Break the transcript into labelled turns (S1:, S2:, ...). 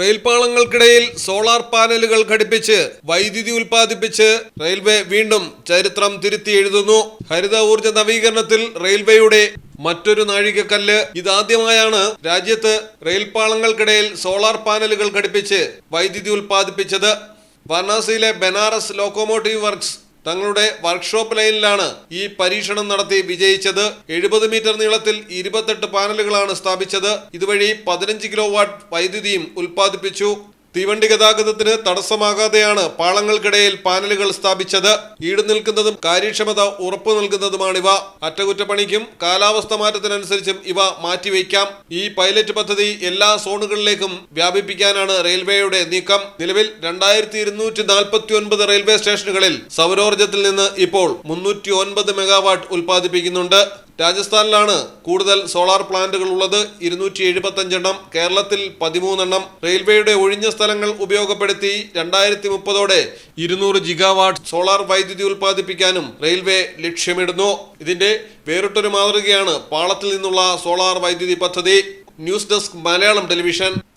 S1: റെയിൽപാളങ്ങൾക്കിടയിൽ solar പാനലുകൾ ഘടിപ്പിച്ച് വൈദ്യുതി ഉൽപ്പാദിപ്പിച്ച് railway വീണ്ടും ചരിത്രം തിരുത്തി എഴുതുന്നു. ഹരിത ഊർജ നവീകരണത്തിൽ റെയിൽവേയുടെ മറ്റൊരു നാഴികക്കല്ല്. ഇതാദ്യമായാണ് രാജ്യത്ത് റെയിൽപാളങ്ങൾക്കിടയിൽ സോളാർ പാനലുകൾ ഘടിപ്പിച്ച് വൈദ്യുതി ഉൽപ്പാദിപ്പിച്ചത്. വാരണാസിയിലെ ബനാറസ് ലോക്കോമോട്ടീവ് വർക്ക്സ് തങ്ങളുടെ വർക്ക്ഷോപ്പ് ലൈനിലാണ് ഈ പരീക്ഷണം നടത്തി വിജയിച്ചത്. എഴുപത് മീറ്റർ നീളത്തിൽ ഇരുപത്തെട്ട് പാനലുകളാണ് സ്ഥാപിച്ചത്. ഇതുവഴി പതിനഞ്ച് കിലോ വാട്ട് വൈദ്യുതിയും ഉൽപ്പാദിപ്പിച്ചു. തീവണ്ടി ഗതാഗതത്തിന് തടസ്സമാകാതെയാണ് പാളങ്ങൾക്കിടയിൽ പാനലുകൾ സ്ഥാപിച്ചത്. ഈട് നിൽക്കുന്നതും കാര്യക്ഷമത ഉറപ്പു നൽകുന്നതുമാണിവ. അറ്റകുറ്റപ്പണിക്കും കാലാവസ്ഥ മാറ്റത്തിനനുസരിച്ചും ഇവ മാറ്റിവെക്കാം ഈ പൈലറ്റ് പദ്ധതി എല്ലാ സോണുകളിലേക്കും വ്യാപിപ്പിക്കാനാണ് റെയിൽവേയുടെ നീക്കം. നിലവിൽ രണ്ടായിരത്തി ഇരുന്നൂറ്റി നാൽപ്പത്തി ഒൻപത് റെയിൽവേ സ്റ്റേഷനുകളിൽ സൗരോർജത്തിൽ നിന്ന് ഇപ്പോൾ മുന്നൂറ്റി ഒൻപത് മെഗാവാട്ട് ഉൽപ്പാദിപ്പിക്കുന്നുണ്ട്. രാജസ്ഥാനിലാണ് കൂടുതൽ സോളാർ പ്ലാന്റുകൾ ഉള്ളത്. ഇരുന്നൂറ്റി എഴുപത്തഞ്ചെണ്ണം കേരളത്തിൽ പതിമൂന്നെണ്ണം. റെയിൽവേയുടെ ഒഴിഞ്ഞ സ്ഥലങ്ങൾ ഉപയോഗപ്പെടുത്തി രണ്ടായിരത്തി മുപ്പതോടെ ഇരുന്നൂറ് ജിഗാവാട്ട് സോളാർ വൈദ്യുതി ഉൽപ്പാദിപ്പിക്കാനും റെയിൽവേ ലക്ഷ്യമിടുന്നു. ഇതിന്റെ വേറിട്ടൊരു മാതൃകയാണ് പാളത്തിൽ നിന്നുള്ള സോളാർ വൈദ്യുതി പദ്ധതി. News desk Malayalam television.